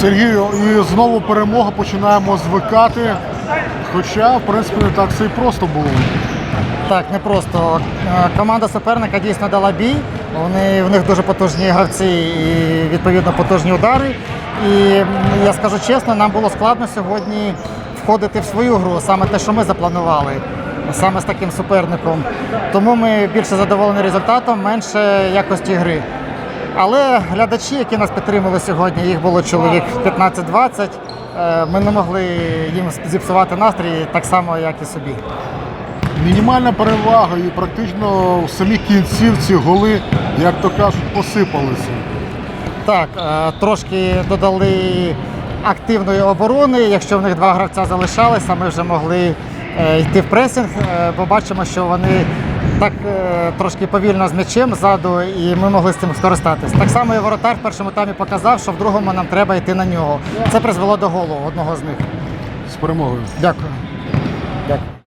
Сергію, і знову перемога починаємо звикати. Хоча, в принципі, не так все і просто було. Так, не просто. Е, Команда суперника дійсно дала бій. Вони, в них дуже потужні гравці і відповідно потужні удари. І я скажу чесно, нам було складно сьогодні входити в свою гру, саме те, що ми запланували, саме з таким суперником. Тому ми більше задоволені результатом, менше якості гри. Але глядачі, які нас підтримали сьогодні, їх було чоловік 15-20. е, Ми не могли їм зіпсувати настрій так само, як і собі. Мінімальна перевага і практично в самій кінцівці голи, як то кажуть, посипалися. Так, е, трошки додали активної оборони. Якщо в них два гравця залишалися, ми вже могли е, йти в пресинг, бо бачимо, що вони так е, трошки повільно з м'ячем ззаду, і ми могли з цим скористатись. Так само і воротар в першому таймі показав, що в другому нам треба йти на нього. Це призвело до голу одного з них. З перемогою. Дякую. Дякую.